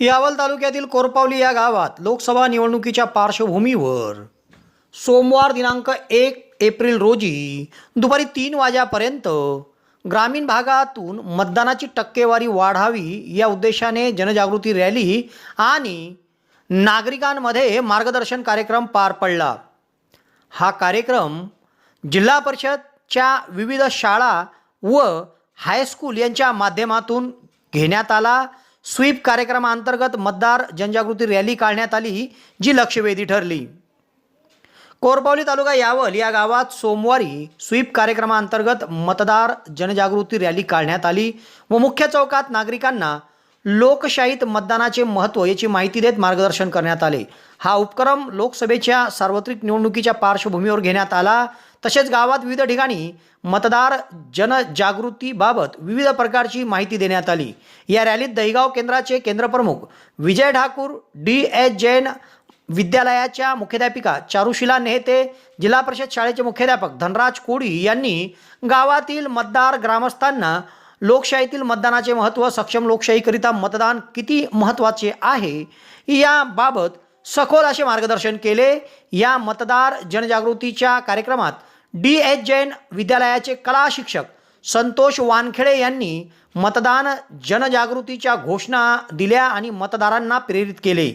यावल तालुक्यातील कोरपावली या गावात लोकसभा निवडणुकीच्या पार्श्वभूमीवर सोमवार दिनांक एक एप्रिल रोजी दुपारी तीन वाजेपर्यंत ग्रामीण भागातून मतदानाची टक्केवारी वाढावी या उद्देशाने जनजागृती रॅली आणि नागरिकांमध्ये मार्गदर्शन कार्यक्रम पार पडला. हा कार्यक्रम जिल्हा परिषदच्या विविध शाळा व हायस्कूल यांच्या माध्यमातून घेण्यात आला. स्वीप कार्यक्रमाअंतर्गत मतदार जनजागृती रॅली काढण्यात आली जी लक्षवेधी ठरली. कोरपावली तालुका यावल या गावात सोमवारी स्वीप कार्यक्रमाअंतर्गत मतदार जनजागृती रॅली काढण्यात आली व मुख्य चौकात नागरिकांना लोकशाहीत मतदानाचे महत्त्व याची माहिती देत मार्गदर्शन करण्यात आले. हा उपक्रम लोकसभेच्या सार्वत्रिक निवडणुकीच्या पार्श्वभूमीवर घेण्यात आला. तसेच गावात विविध ठिकाणी मतदार जनजागृतीबाबत विविध प्रकारची माहिती देण्यात आली. या रॅलीत दहिगाव केंद्राचे केंद्रप्रमुख विजय ठाकूर डी एच जैन विद्यालयाच्या मुख्याध्यापिका चारुशिला नेहते जिल्हा परिषद शाळेचे मुख्याध्यापक धनराज कोडी यांनी गावातील मतदार ग्रामस्थांना लोकशाहीतील मतदानाचे महत्त्व सक्षम लोकशाहीकरिता मतदान किती महत्त्वाचे आहे याबाबत सखोल असे मार्गदर्शन केले. या मतदार जनजागृतीच्या कार्यक्रमात डी एच जैन विद्यालयाचे कला शिक्षक संतोष वानखेडे यांनी मतदान जनजागृतीच्या घोषणा दिल्या आणि मतदारांना प्रेरित केले.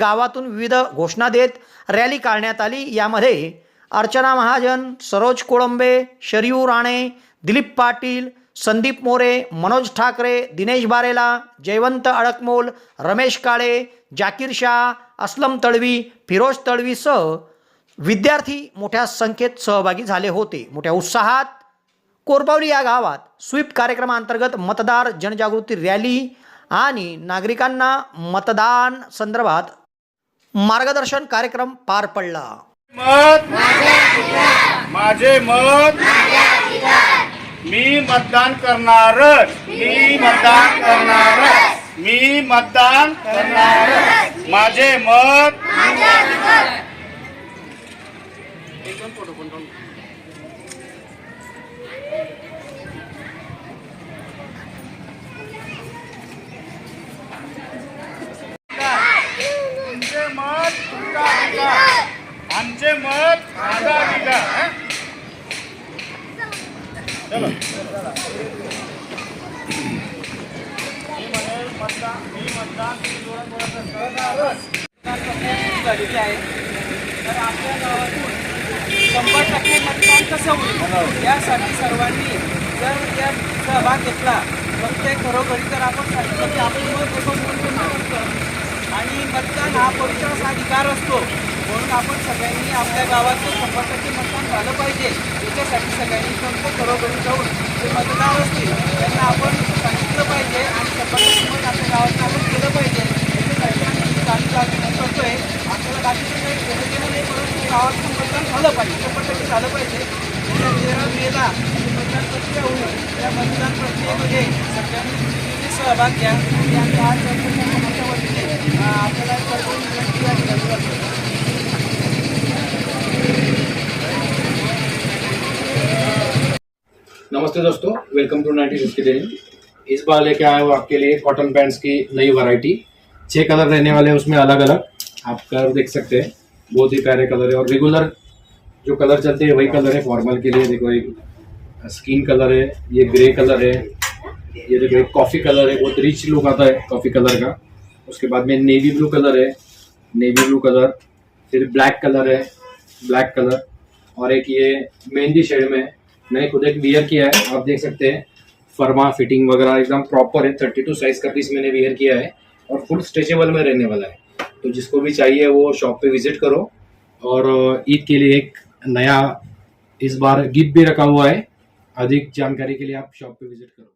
गावातून विविध घोषणा देत रॅली काढण्यात आली. यामध्ये अर्चना महाजन सरोज कोळंबे शरयू राणे दिलीप पाटील संदीप मोरे मनोज ठाकरे दिनेश बारेला जयवंत अडकमोल रमेश काळे जाकीर शाह असलम तळवी फिरोज तळवीसह विद्यार्थी मोठ्या संख्येत सहभागी झाले होते. मोठ्या उत्साहात कोरबावली या गावात स्वीप कार्यक्रमाअंतर्गत मतदार जनजागृती रॅली आणि नागरिकांना मतदान संदर्भात मार्गदर्शन कार्यक्रम पार पडला. मत! माझे मत! मी मतदान करणार मी मतदान करणार मी मतदान करणार माझे मत तुमचे मत तुमचा अधिकार आमचे मत माझा अधिकार हं? चलो मी म्हणेल मतदान मी मतदान तुम्ही जोरात बोलायचं करणारच. झालेली आहे तर आपल्या गावातून शंभर टक्के मतदान कसं होईल यासाठी सर्वांनी जर यात सहभाग घेतला प्रत्येक घरोघरी तर आपण सांगितलं की आपण मत कसं म्हणून असतं आणि मतदान हा पवित्राचा अधिकार असतो. म्हणून आपण सगळ्यांनी आपल्या गावातून शंभर टक्के मतदान झालं पाहिजे. याच्यासाठी सगळ्यांनी कोणत्या घरोघरी जाऊन जे मतदार असतील त्यांना आपण सांगितलं पाहिजे आणि शंभर टक्के मत आपल्या गावात आपण केलं पाहिजे. याच्यासाठी आम्ही गाडी गाडी करतोय. आपल्याला बाकीचं काही घेणं नाही परंतु गावात पण मतदान झालं पाहिजे. शंभर झालं पाहिजे. येत्या तेरा मेला जी मतदान प्रक्रिया होईल त्या मतदान प्रक्रियेमध्ये सगळ्यांनी सहभाग घ्या. आणि आम्ही आज नमस्ते दोस्तों welcome to ninety fifty daily इस बार लेके आए हूँ आपके लिए कॉटन पैंट्स की नई वैरायटी छह कलर रहने वाले हैं, उसमें अलग अलग आप कलर देख सकते हैं, बहुत ही प्यारे कलर है। और रेगुलर जो कलर चलते हैं, वही कलर है फॉर्मल के लिए। देखो, एक स्किन कलर है, ये ग्रे कलर है, ये देखो, एक कॉफ़ी कलर है, बहुत रिच लुक आता है कॉफ़ी कलर का। उसके बाद में नेवी ब्लू कलर है नेवी ब्लू कलर फिर ब्लैक कलर है ब्लैक कलर और एक ये मेहंदी शेड में है। मैंने खुद एक वियर किया है, आप देख सकते हैं। फर्मा फिटिंग वगैरह एकदम प्रॉपर है थर्टी टू साइज़ का पीस मैंने वियर किया है और फुल स्ट्रेचेबल में रहने वाला है। तो जिसको भी चाहिए वो शॉप पे विज़िट करो और ईद के लिए एक नया इस बार गिफ्ट भी रखा हुआ है। अधिक जानकारी के लिए आप शॉप पे विज़िट करो।